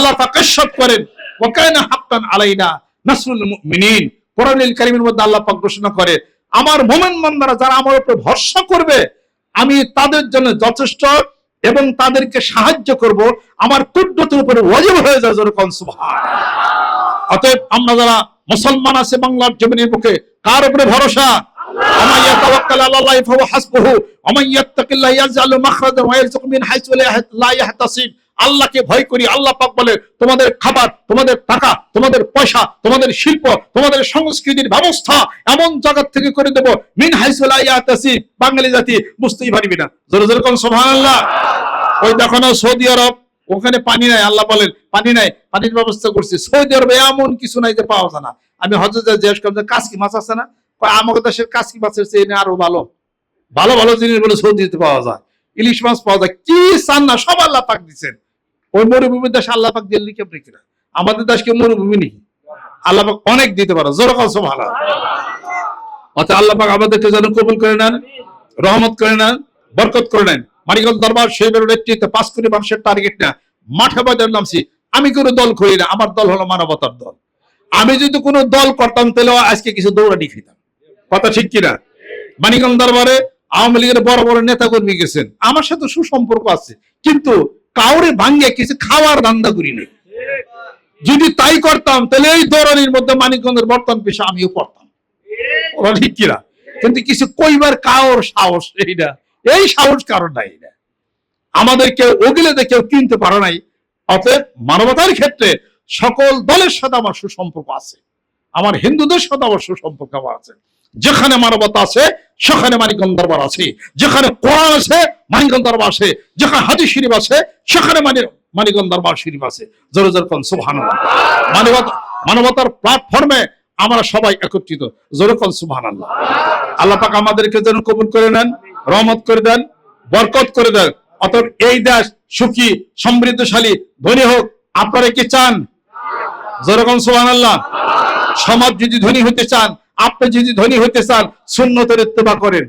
আল্লাহ পাক করেন, ওকায়না হাক্কান আলাইনা নাসরুল মুমিনিন। কোরআনুল কারীমের মধ্যে আল্লাহ পাক ঘোষণা করে, আমার মুমিন বান্দারা যারা আমার উপর ভরসা করবে, আমি তাদের জন্য যথেষ্ট এবং তাদেরকে সাহায্য করব। আমার কুদ্রতের উপরে ওয়াজিব হয়ে যায় যেরকম সুবহান অতএব আমরা যারা মুসলমান আছে বাংলার জমিনের মুখে কার উপরে ভরসা? হাসবুহু ইয়াজআলু মাখরাজা ওয়া মিন হাইসু লা আল্লাহকে ভয় করি, আল্লাহ পাক বলে, তোমাদের খাবার, তোমাদের টাকা, তোমাদের পয়সা, তোমাদের শিল্প, তোমাদের সংস্কৃতির ব্যবস্থা এমন জায়গা থেকে করে দেব। মিন হাইসুলাইয়াতাসি বাঙালি জাতি বুঝতেই পারবি না। জোরে জোরে কোন, সুবহানাল্লাহ। ওই দেখো না, সৌদি আরব, ওখানে পানি নাই, আল্লাহ বলেন, পানি নাই, পানির ব্যবস্থা করছি। সৌদি আরবে এমন কিছু নাই যে পাওয়া যায় না। আমি হজরত জিজ্ঞেস করলাম কাশি মাছ আছে না? আমাদের দেশের কাসকি মাছের চেয়ে আরও ভালো। ভালো ভালো জিনিস বলে সৌদিতে পাওয়া যায়। ইলিশ মাছ পাওয়া যায়। কি চান না, সব আল্লাহ পাক দিচ্ছেন ওই মরুভূমি দেশে আল্লাহ পাক দিল্লি কেমনি কিনা? আমাদের দেশকে মরুভূমি নেই আল্লাহ পাক অনেক দিতে পারে। জোর কলস ভালো অর্থাৎ আল্লাহ পাক আমাদেরকে যেন কবুল করে নেন, রহমত করে নেন, বরকত করে নেন। মানিকগঞ্জ দরবার শহীদের নেতৃত্বে পাঁচ কোটি মানুষের টার্গেট না মাঠে বাজার নামছি। আমি কোনো দল করি না, আমার দল হলো মানবতার দল। আমি যদি কোনো দল করতাম, তাহলে আজকে কিছু দৌড়ানি খেতাম। কথা ঠিক কিনা? মানিকগঞ্জ দরবারে আওয়ামী লীগের বড় বড় নেতা কর্মী গেছেন। আমার সাথে সুসম্পর্ক আছে। কিন্তু কাউরে ভাঙ্গে কিছু খাওয়ার ধান্দা করি নাই। যদি তাই করতাম, তাহলে এই দৌড়ানির মধ্যে মানিকগঞ্জের বর্তমান পেশা আমিও পড়তাম। ওরা কিন্তু কিছু কইবার কাউর সাহস এইটা এই সাহস কারণ নাই এটা আমাদেরকে ওগিলে কেউ কিনতে পারে নাই। অতএব মানবতার ক্ষেত্রে সকল দলের সাথে আমার সুসম্পর্ক আছে। আমার হিন্দুদের সাথে আমার সুসম্পর্ক আছে। যেখানে মানবতা আছে, সেখানে মানিকগঞ্জ দরবার আছে। যেখানে কোরআন আছে, মানিকগঞ্জ দরবার আছে। যেখানে হাদিস শরীফ আছে, সেখানে মানি মানিকগঞ্জ দরবার শরীফ আছে। জোরে জোরে কোন মানবতা মানবতার প্ল্যাটফর্মে আমরা সবাই একত্রিত। জোরে কোন সুবহানাল্লাহ। আল্লাহ পাক আমাদেরকে যেন কবুল করে নেন, রহমত করে দেন, বরকত করে দেন। অতএব এই দেশ সুখী, সমৃদ্ধশালী, ধনী হোক। আপনারা কি চান? যেরকম সোহান আল্লাহ সমাজ যদি ধনী হতে চান আপনি যদি ধনী হতে চান, সুন্নতের ইত্তেবা করেন।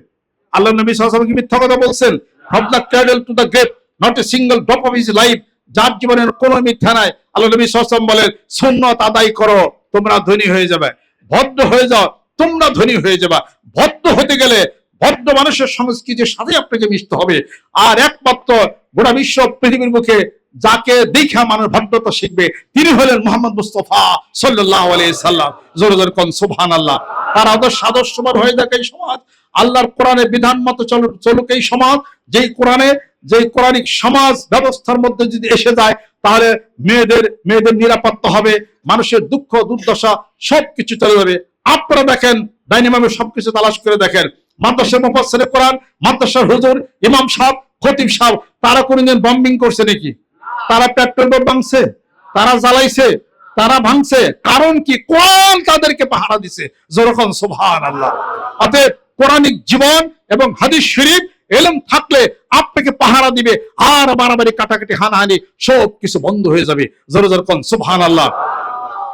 আল্লাহ নবী সাল্লাল্লাহু কি মিথ্যা কথা বলছেন from the cradle to the grave, not a single drop of his life, যার জীবনের কোনো মিথ্যা নাই। আল্লাহ নবী সাল্লাল্লাহু বলেন, সুন্নত আদায় করো, তোমরা ধনী হয়ে যাবে। ভদ্র হয়ে যাও, তোমরা ধনী হয়ে যাবে। ভদ্র হতে গেলে ভদ্র মানুষের সংস্কৃতির সাথে আপনাকে মিশতে হবে। আর একমাত্র গোটা বিশ্ব পৃথিবীর মুখে যাকে দেখা মানুষ ভদ্রতা শিখবে, তিনি হলেন মোহাম্মদ মুস্তফা সাল্লাহ আলাইহি সাল্লাম। জোরে জোরে কোন সুবহান আল্লাহ তার হয়ে এই সমাজ। আল্লাহর কোরআনের বিধান মতো চলুক এই সমাজ। যেই কোরআনে কোরআনিক সমাজ ব্যবস্থার মধ্যে যদি এসে যায়, তাহলে মেয়েদের মেয়েদের নিরাপত্তা হবে, মানুষের দুঃখ, দুর্দশা সবকিছু চলে যাবে। আপনারা দেখেন ডাইনিমামে সবকিছু তালাশ করে দেখেন। মাদ্রাসার মুফাসসিরে কোরআন, মাদ্রাসার হুজুর, ইমাম সাহেব, খতিব সাহেব, তারা কোনদিন বম্বিং করছে নাকি? তারা পেট্রোল বোম ভাঙছে, তারা জ্বালাইছে তারা ভাঙছে। কারণ কি? কোরআন তাদেরকে পাহারা দিছে। যেরকম সুবহান আল্লাহ অতএব কোরআনিক জীবন এবং হাদিস শরীফ, এলম থাকলে আপনাকে পাহারা দিবে। আর মারামারি কাটাকাটি হানাহানি সব কিছু বন্ধ হয়ে যাবে। জোরে জোরে কোন আল্লাহ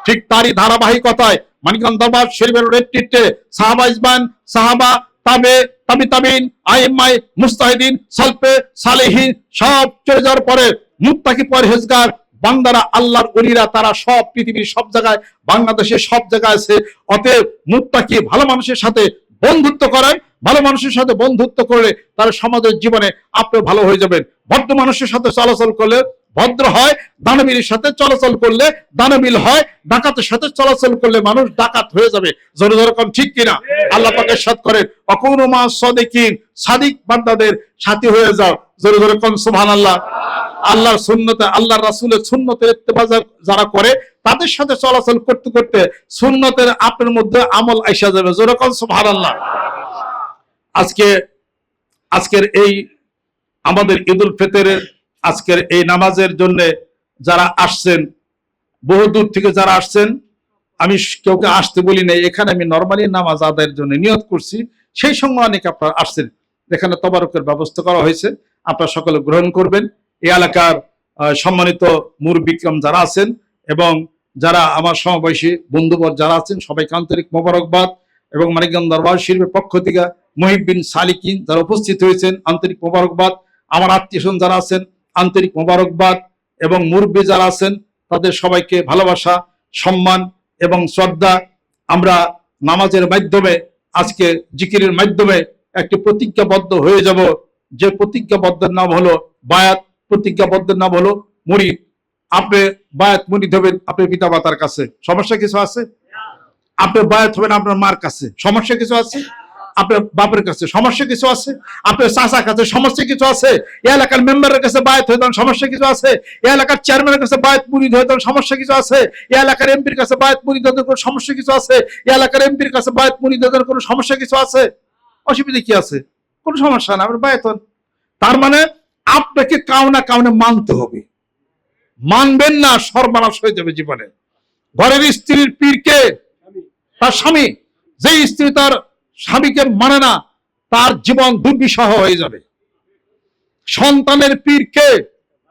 ঠিক তারই ধারাবাহিকতায় মানিকগঞ্জ দরবার শরীফের নেতৃত্বে সাহাবা ইসবান সাহাবা, তাবে, তাবি তাবিন আইমাই মুস্তাহিদিন, সালফে, সালেহিন সব চলে যাওয়ার পরে মুত্তাকি পরহেজগার বান্দারা আল্লাহর অলিরা তারা সব পৃথিবীর সব জায়গায় বাংলাদেশের সব জায়গায় আছে। অতএব মুত্তাকি ভালো মানুষের সাথে বন্ধুত্ব করেন ভালো মানুষের সাথে বন্ধুত্ব করলে তার সমাজের জীবনে আপনি ভালো হয়ে যাবেন। ভদ্র মানুষের সাথে চলাচল করলে ভদ্র হয়, দানবীরের সাথে চলাচল করলে দানবীর হয়, ডাকাতের সাথে চলাচল করলে মানুষ ডাকাত হয়ে যাবে। জোরে জোরে ঠিক কিনা? আল্লাহ পাকে সাথ করেন, অকুন মা সদিকিন সাদিক বান্দাদের সাথী হয়ে যাও। জোরে জোরে কোন সুবহান আল্লাহ আল্লাহর সুন্নতে, আল্লাহর রাসূলের সুন্নতের ইত্তেবা যা- যারা করে, তাদের সাথে চলাচল করতে করতে সুন্নতের আপনার মধ্যে আমল আইসা যাবে। জোরে কোন সুবহান আল্লাহ আজকে, আজকের এই আমাদের ঈদুল ফিতরের আজকের এই নামাজের জন্য যারা আসছেন, বহু দূর থেকে যারা আসছেন, আমি কাউকে আসতে বলি নাই, এখানে আমি নর্মালি নামাজ আদায়ের জন্য নিয়ত করছি। সেই সঙ্গে অনেক আপনারা আসছেন। এখানে তবারকের ব্যবস্থা করা হয়েছে। আপনারা সকলে গ্রহণ করবেন। এই এলাকার সম্মানিত মুরবিক্রম যারা আছেন এবং যারা আমার সমবয়সী বন্ধুবর যারা আছেন, সবাইকে আন্তরিক মোবারকবাদ এবং মানিকগঞ্জ দরবার শিল্পের পক্ষ থেকে মহিবিন সালিকিন যারা উপস্থিত হয়েছেন, আন্তরিক মোবারকবাদ। আমার আত্মীয় যারা আছেন, আন্তরিক মোবারকবাদ এবং মুরব্বী যারা আছেন, তাদের সবাইকে ভালোবাসা, সম্মান এবং শ্রদ্ধা। আমরা নামাজের মাধ্যমে, আজকে জিকিরের মাধ্যমে একটি প্রতিজ্ঞাবদ্ধ হয়ে যাব। যে প্রতিজ্ঞাবদ্ধের নাম হলো বায়াত। প্রতিজ্ঞাবদ্ধের নাম হলো মুড়ি। আপনি বায়াত মুড়ি হবেন আপনার পিতা মাতার কাছে। সমস্যা কিছু আছে? আপনি বায়াত হবেন আপনার মার কাছে। সমস্যা কিছু আছে? আপনার বাপের কাছে। সমস্যা কিছু আছে? আপনার চাচার কাছে। সমস্যা কিছু আছে? এই এলাকার মেম্বারের কাছে বায়াত হয়ে সমস্যা কিছু আছে? এই এলাকার চেয়ারম্যানের কাছে বায়াত মুড়ি হয়ে যান সমস্যা কিছু আছে? এই এলাকার এমপির কাছে বায়াত মুড়ি হয়ে কোনো সমস্যা কিছু আছে? এই এলাকার এমপির কাছে বায়াত মুড়ি হয়ে কোনো সমস্যা কিছু আছে? অসুবিধা কি আছে? কোনো সমস্যা না, আপনার বায়াত তার মানে আপনাকে কাউ না কাউনে মানতে হবে। মানবেন না, সর্বনাশ হয়ে যাবে জীবনে। ঘরের স্ত্রীর পীরকে তার স্বামী। যে স্ত্রী তার স্বামীকে মানে না, তার জীবন দুর্বিষহ হয়ে যাবে। সন্তানের পীরকে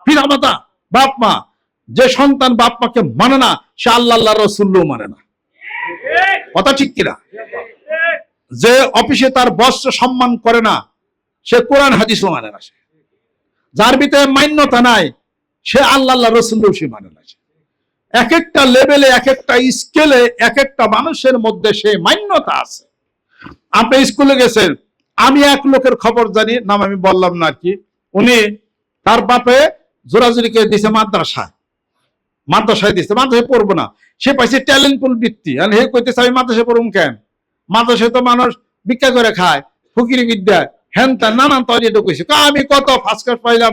পিতামাতা বাপ মা। যে সন্তান বাপ মাকে মানে না, সে আল্লাহ আল্লাহ মানে না। কথা ঠিক কিনা? যে অফিসে তার বস সম্মান করে না, সে কোরআন হাদিসও মানে না সে। যার ভিতরে মান্যতা নাই, সে আল্লাহ আল্লাহ রসুল্লও সে মানে না এক একটা লেভেলে এক একটা স্কেলে এক একটা মানুষের মধ্যে সে মান্যতা আছে। আপনি স্কুলে গেছেন, আমি এক লোকের খবর জানি, নাম আমি বললাম না কি। উনি তার বাপে জোরাজুরিকে দিছে মাদ্রাসায়। মাদ্রাসায় দিছে, মাদ্রাসায় পড়ব না। সে পাইছে ট্যালেন্ট পুল বৃত্তি আর হে কইতেছে, আমি মাদ্রাসায় পড়ুম কেন? মাদ্রাসায় তো মানুষ ভিক্ষা করে খায়, ফকিরি বিদ্যা হ্যান ত্যান নানান তৈরি কইছে। আমি কত ফার্স্ট ক্লাস পাইলাম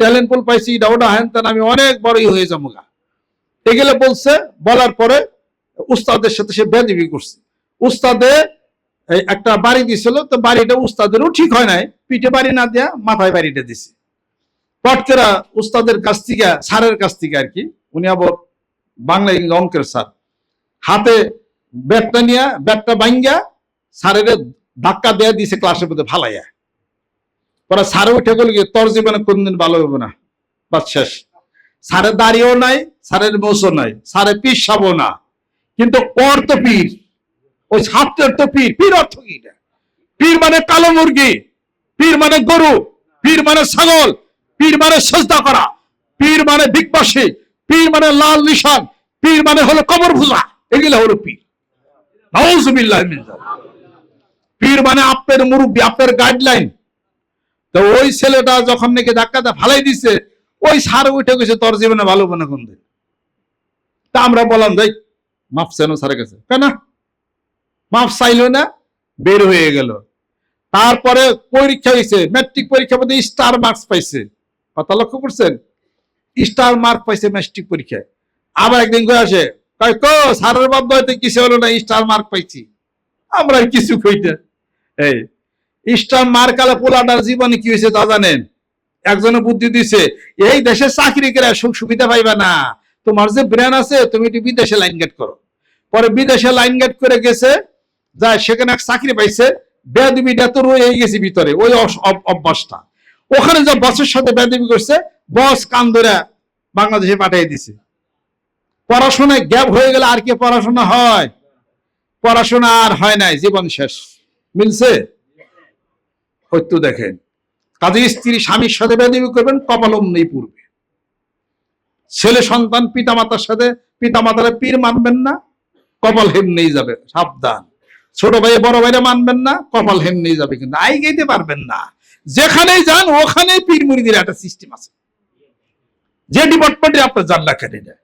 ট্যালেন্ট পুল পাইছি, এটা ওটা, হ্যান ত্যান আমি অনেক বড়ই হয়ে যাব গা। এগুলো বলছে, বলার পরে উস্তাদের সাথে সে বেদিবি করছে। উস্তাদে একটা বাড়ি দিছিল, তো বাড়িটা উস্তাদেরও ঠিক হয় নাই, পিঠে বাড়ি না দেয়া মাথায় বাড়িটা দিছে। পটকেরা উস্তাদের কাছ থেকে, স্যারের কাছ থেকে আর কি, উনি আবার বাংলা ইংরেজি অঙ্কের স্যার। হাতে ব্যাটটা নিয়ে ব্যাটটা ভাঙ্গা স্যারের ধাক্কা দেয়া দিছে ক্লাসের মধ্যে ফালাইয়া পরে স্যারে উঠে গেল তোর জীবনে কোনদিন ভালো হবে না, বাস শেষ। স্যারের দাড়িও নাই স্যারের মোসও নাই স্যারে পিস সাবো না। কিন্তু ওর তো পীর, ওই ছাত্রের তো পীর। পীর অর্থ কি পীর মানে কালো মুরগি, পীর মানে গরু, পীর মানে ছাগল, পীর মানে সজদা করা, পীর মানে দিকবাসী পীর মানে লাল নিশান, পীর মানে হলো কবর ভুজা এগুলো হলো পীর। মিন যালিক। পীর মানে আপনার মুরব্বী আপনার গাইডলাইন তো ওই ছেলেটা যখন নাকি ধাক্কাটা ফালাই দিছে, ওই সার উঠে গেছে, তোর জীবনে ভালো মনে কোন দিন তা আমরা বললাম যাই মাফ চেন স্যারের কাছে। কেন? মাফ চাইলো না, বের হয়ে গেল। তারপরে পরীক্ষা হয়েছে ম্যাট্রিক পরীক্ষা মধ্যে স্টার মার্কস পাইছে। কথা লক্ষ্য করছেন? স্টার মার্ক পাইছে ম্যাট্রিক পরীক্ষায়। আবার একদিন করে আসে, কয় কো স্যারের বাধ্য হয়তো কিছু হলো না স্টার মার্ক পাইছি। আমরা কিছু কইতে এই স্টার মার্ক আলা পোলাটার জীবনে কি হয়েছে তা জানেন? একজনে বুদ্ধি দিছে, এই দেশে চাকরি করে সুখ সুবিধা পাইবা না। তোমার যে ব্রেন আছে, তুমি একটু বিদেশে লাইন গেট করো। পরে বিদেশে লাইন গেট করে গেছে, যায় সেখানে এক চাকরি পাইছে বেদবিটা তো রয়ে গেছে ভিতরে, ওই অভ্যাসটা। ওখানে যে বসের সাথে বেদবি করছে বস কান ধরে বাংলাদেশে পাঠিয়ে দিছে। পড়াশোনায় গ্যাপ হয়ে গেলে আর কি পড়াশোনা হয়? পড়াশোনা আর হয় নাই, জীবন শেষ। মিলছে? হয়তো দেখেন। কাজে স্ত্রী স্বামীর সাথে বেদবি করবেন, কপালম নেই পূর্বে। ছেলে সন্তান পিতামাতার সাথে, পিতামাতারা পীর মানবেন না, কপাল হেমনেই যাবে, সাবধান। ছোট ভাই বড় ভাইরা মানবেন না, কপাল হেমনেই যাবে কিন্তু আই গাইতে পারবেন না। যেখানেই যান, ওখানেই পীর মুড়িদের একটা সিস্টেম আছে। যে ডিপার্টমেন্টে আপনার না কেন এটা।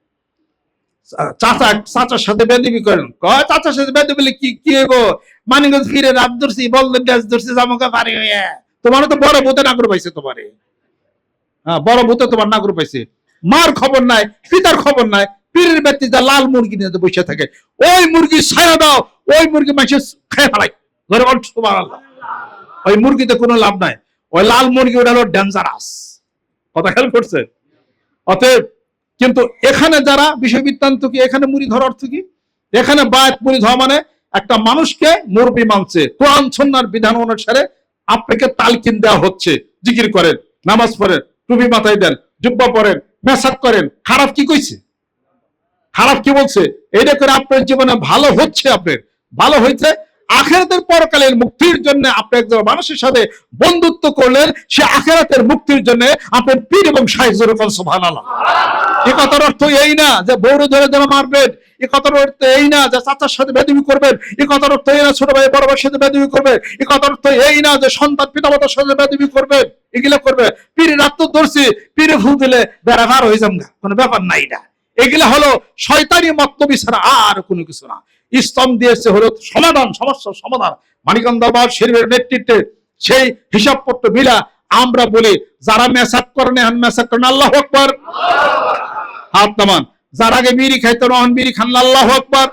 চাচা, চাচার সাথে বেদবি করেন। কয়, চাচার সাথে বেদবি কি কি গো মানিগঞ্জ ফিরে রাত ধরছি, বললেন ড্যাস ধরছি, জামকা পারে হয়ে। তোমারও তো বড় ভূতে নাগর পাইছে তোমারে। হ্যাঁ বড় ভূতে তোমার নাগর পাইছে। মার খবর নাই, পিতার খবর নাই, পীরের ব্যক্তি যা লাল মুরগি নিয়ে বসে থাকে। ওই মুরগি ছায়া দাও, ওই মুরগি মাসে খেয়ে ফেলাই। বল সুবহানাল্লাহ। ওই মুরগিতে কোনো লাভ নাই। ওই লাল মুরগি ওটা হলো ডেঞ্জারাস কথা খেয়াল করছে? অতএব কিন্তু এখানে যারা বিষয় বৃত্তান্ত কি, এখানে মুড়ি ধর অর্থ কি? এখানে বায়াত মুড়ি ধরা মানে একটা মানুষকে মুরবি মানছে। কোরআন সন্ন্যার বিধান অনুসারে আপনাকে তালকিন দেওয়া হচ্ছে। জিকির করেন, নামাজ পড়েন, টুপি মাথায় দেন, জুব্বা পরেন মেসাক করেন। খারাপ কি কইছে? খারাপ কি বলছে? এটা করে আপনার জীবনে ভালো হচ্ছে আপনার। ভালো হয়েছে আখেরাতের পরকালের মুক্তির জন্য আপনি একজন মানুষের সাথে বন্ধুত্ব করলেন, সে আখেরাতের মুক্তির জন্য আপনার পীর এবং সাহেব সুবহানাল্লাহ। এ কথার অর্থ এই না যে বৌরে ধরে ধরে মারবেন, এ কথার অর্থ এই না যে চাচার সাথে বেদবি করবেন, এ কথার অর্থ এই না ছোট ভাই বড় ভাইয়ের সাথে বেদবি করবে এ কথার অর্থ এই না যে সন্তান পিতামাতার সাথে বেদবি করবেন, এগুলো করবে। পীরে রাত ধরছি পীরে ফু দিলে বেড়া ভার হয়ে যান কোনো ব্যাপার নাই না এগুলো হলো শয়তানি মতলবি ছাড়া আর কোনো কিছু না। ইসলাম দিয়েছে হলো সমাধান, সমস্যার সমাধান। মানিকন্দ বাবা শরীরের নেতৃত্বে সেই হিসাবপত্র মিলা আমরা বলি, যারা মেসাক করেন এখন মেসাক করেন আল্লাহ আকবর। হাত নামান। যারা আগে বিড়ি খাইতে নহন বিড়ি খান, আল্লাহ আকবর।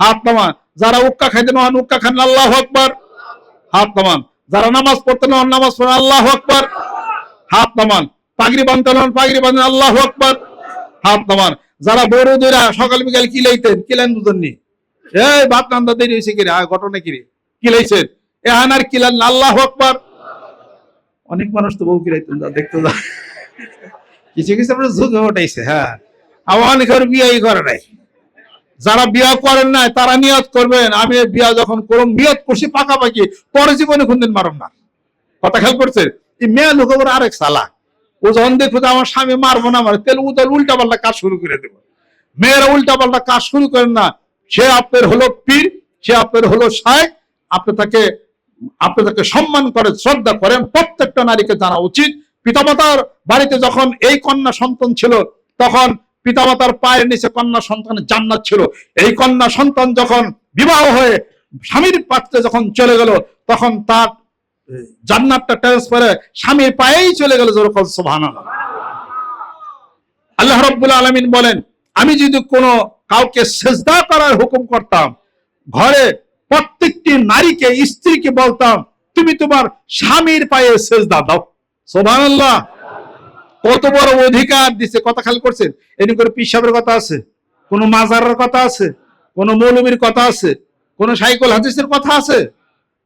হাত নামান। যারা উক্কা খাইতে নহন উক্কা খান, আল্লাহ আকবর। হাত নামান। যারা নামাজ পড়তে নহন নামাজ পড়েন আল্লাহ আকবর। হাত নামান। পাগড়ি বাঁধতে নহন পাগড়ি বাঁধেন আল্লাহ আকবর। হাত নামান। যারা বড় দইরা সকাল বিকাল কি লাইতেন কিলেন বুঝননি। এই বাপ নান্দা দেরি হয়েছে কিরে? ঘটনা কিরে? কিলান আল্লাহ আকবর। অনেক মানুষ তো বউ যা দেখতে কিছু কিছু আমরা ওঠাইছে হ্যাঁ। আবার অনেকের বিয়ে করে নাই। যারা বিয়া করেন নাই তারা নিয়ত করবেন। আমি বিয়া যখন করুন নিয়ত করছি পাকাপাকি। পরে জীবনে কোনদিন মারুন না। কথা খেয়াল করছে? এই মেয়ে লোক আরেক সালা ও যখন দেখব আমার স্বামী মারবো না মারে তাহলে উদল উল্টা পাল্টা কাজ শুরু করে দেবো। মেয়েরা উল্টা পাল্টা কাজ শুরু করেন না। সে আপনার হলো পীর, সে আপনার হলো শায়েক আপনি তাকে আপনি তাকে সম্মান করেন, শ্রদ্ধা করেন। প্রত্যেকটা নারীকে জানা উচিত। পিতামাতার বাড়িতে যখন এই কন্যা সন্তান ছিল, তখন পিতামাতার পায়ের নিচে কন্যা সন্তানের জান্নাত ছিল। এই কন্যা সন্তান যখন বিবাহ হয়ে স্বামীর পাত্রে যখন চলে গেল, তখন তার জান্নাতটা ট্রান্সফারে স্বামীর পায়েই চলে গেল যেরকম সুবহানাল্লাহ। আল্লাহ রব্বুল আলমিন বলেন, আমি যদি কোনো কাউকে সেজদা করার হুকুম করতাম। ঘরে প্রত্যেকটি নারীকে স্ত্রীকে বলতাম, তুমি তোমার স্বামীর পায়ে সেজদা দাও। সোভানাল্লাহ কত বড় অধিকার দিছে, কথা খালি করছেন। এমনি করে পিসাবের কথা আছে, কোন মাজারের কথা আছে, কোন মৌলবীর কথা আছে, কোন সাইকল হাদিসের কথা আছে।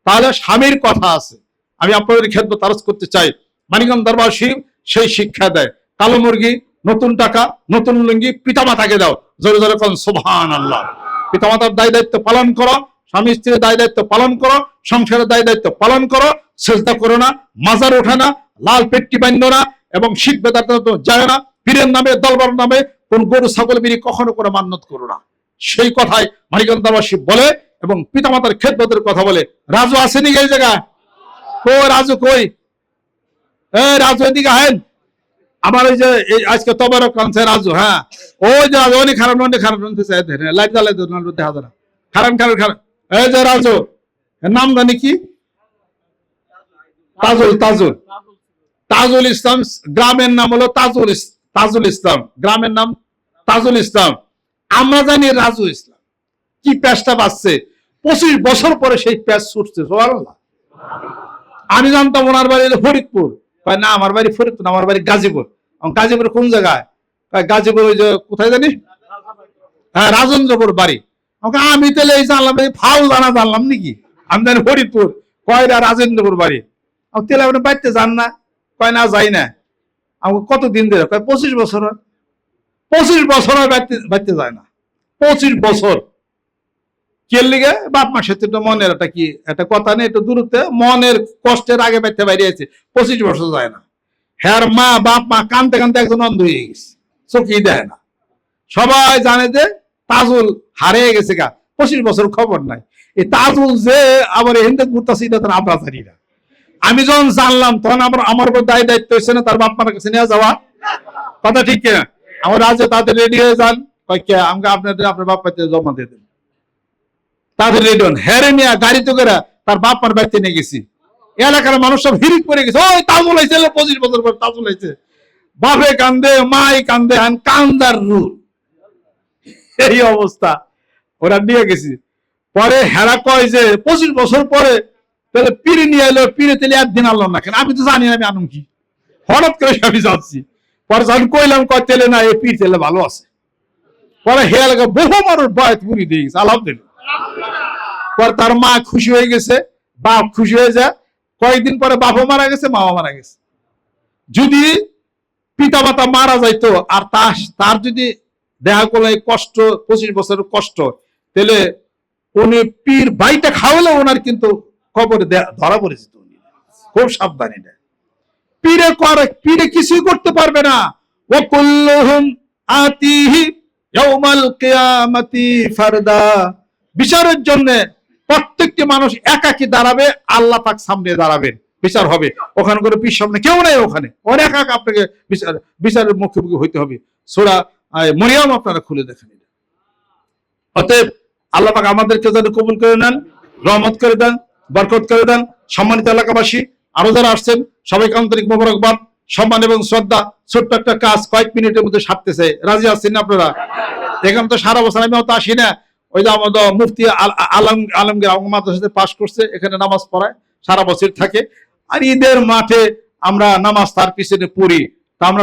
তাহলে স্বামীর কথা আছে। আমি আপনাদের ক্ষেত্রে তারস করতে চাই। মানিকম দরবার সেই শিক্ষা দেয়, কালো মুরগি, নতুন টাকা, নতুন লুঙ্গি, পিতামাতাকে দাও। জোরে জোরে কোন সোভান আল্লাহ পিতামাতার দায় দায়িত্ব পালন করো, স্বামী স্ত্রীর দায় দায়িত্ব পালন করো, সংসারের দায় দায়িত্ব পালন করো চেষ্টা করো না, মাজার ওঠে না, লাল পেট্টি বান্ধ না এবং শিখ বেদার্থ যায় না, পীরের নামে দলবার নামে কোন গরু, ছাগল, বিড়ি কখনো কোনো মান্যত করো না। সেই কথাই মানিকন্দাবাসী বলে এবং পিতা পিতামাতার খেদবতের কথা বলে। রাজু আসেনি এই জায়গায়? কো রাজু কই? এ রাজু এদিকে আহেন। আমার ওই যে আজকে তবারক কানছে রাজু হ্যাঁ? ওই যে রাজু, অনেক খারাপ অনেক খারাপ শুনতেছে লাইট জ্বালাই তো নাহলে দেখা যায় না। খারাপ খারাপ খারাপ। এই যে রাজু নাম জানি কি? তাজুল তাজুল। তাজুল ইসলাম গ্রামের নাম হলো তাজুল তাজুল ইসলাম। গ্রামের নাম তাজুল ইসলাম। আমরা জানি রাজু ইসলাম। কি প্যাচটা বাঁচছে পঁচিশ বছর পরে সেই প্যাচ ছুটছে। আমি জানতাম ওনার বাড়ি ফরিদপুর। কয়, না, আমার বাড়ি ফরিদপুর, আমার বাড়ি গাজীপুর। গাজীপুর কোন জায়গায়? গাজীপুর ওই যে, কোথায় জানি? হ্যাঁ রাজেন্দ্রপুর বাড়ি। আমাকে, আমি তাহলে এই জানলাম ফাউল জানা জানলাম নাকি? আমি জানি ফরিদপুর। কয়রা রাজেন্দ্রপুর বাড়ি। আমি, তাহলে আপনি বাড়িতে যান না। কয়, না, যাই না। আমাকে কত দিন ধরে? কয়, পঁচিশ বছর পঁচিশ বছর বাড়িতে বাড়িতে যায় না। পঁচিশ বছর। কে লিগে? বাপ মার সাথে তো মনের একটা কি একটা কথা নেই, একটু দূরত্বে। মনের কষ্টের আগে বাইরে আছে পঁচিশ বছর যায় না। হ্যার মা, বাপ মা কানতে কানতে একজন অন্ধ হয়ে গেছে। চোখই দেয় না। সবাই জানে যে তাজুল হারিয়ে গেছে গা। পঁচিশ বছর খবর নাই। এই তাজুল যে আবার এখান ঘুরতেছে, এটা তার আমরা জানি না। আমি যখন জানলাম, তখন আমার আমার উপর দায় দায়িত্ব হয়েছে না, তার বাপ মার কাছে নিয়ে যাওয়া? কথা ঠিক কিনা? আমার আজ তাদের রেডি হয়ে যান। কয় কে? আমাকে আপনাদের আপনার বাপ পাইতে জমা দিয়ে দেন। তাদের রেডি হেরে নিয়ে গাড়িতে করে তার বাপ মার বাড়িতে নিয়ে গেছি। এলাকার মানুষ সব হিরিক করে গেছে। ওই তাজুল হয়েছে পঁচিশ বছর পর তাজুল হয়েছে। বাপে কান্দে, মাই কান্দে কান্দার রুল এই অবস্থা। ওরা নিয়ে গেছি। পরে হেরা কয় যে, পঁচিশ বছর পরে তাহলে পিড়ে নিয়ে এলো, পিড়ে তেলে একদিন আনলো না কেন আমি তো জানি আমি আনুম কি। হঠাৎ করে আমি যাচ্ছি। পরে যখন কইলাম, কয় তেলে না, এই পিড় তেলে ভালো আছে। পরে হে বহু মানুষ বয়স পুরি দিয়ে গেছে, আলহামদুলিল্লাহ। পরে তার মা খুশি হয়ে গেছে, বাপ খুশি হয়ে যায়। কয়েকদিন পরে বাবা মারা গেছে মামা মারা গেছে। যদি পিতা মাতা মারা যাইতো আর তার তার যদি দেখা করল কষ্ট, পঁচিশ বছরের কষ্ট, তাহলে উনি পীর বাইটা খাওয়ালে ওনার কিন্তু কবরে ধরা পড়েছে উনি। খুব সাবধানী পীরে করে পীরে কিছুই করতে পারবে না। ও কুল্লুহুম আতিহি ইয়াউমাল কিয়ামাতি ফারদা। বিচারের জন্য প্রত্যেকটি মানুষ একাকি দাঁড়াবে, আল্লাহ পাক সামনে দাঁড়াবেন। বিচার হবে। ওখানে করে পিস সামনে কেউ নাই ওখানে। অনেক একা আপনাকে বিচার বিচারের মুখোমুখি হইতে হবে। সোরা মরিয়াম আপনারা খুলে দেখেন। অতএব আল্লাহ পাক আমাদেরকে যেন কবুল করে নেন, রহমত করে দেন, বরকত করে দেন। সম্মানিত এলাকাবাসী, আরও যারা আসছেন, সবাইকে আন্তরিক মোবারকবাদ, সম্মান এবং শ্রদ্ধা। ছোট্ট একটা কাজ কয়েক মিনিটের মধ্যে সারতেছে। রাজি আসছেন আপনারা? এখানে তো সারা বছর আমি অত আসি না। ওই যে আমাদের মুফতি আল- আলম আলমগীর আমার মাদ্রাসাতে পাশ করছে, এখানে নামাজ পড়ায়, সারা বছর থাকে। আর ঈদের মাঠে আমরা নামাজ তার পিছনে পড়ি। তা আমরা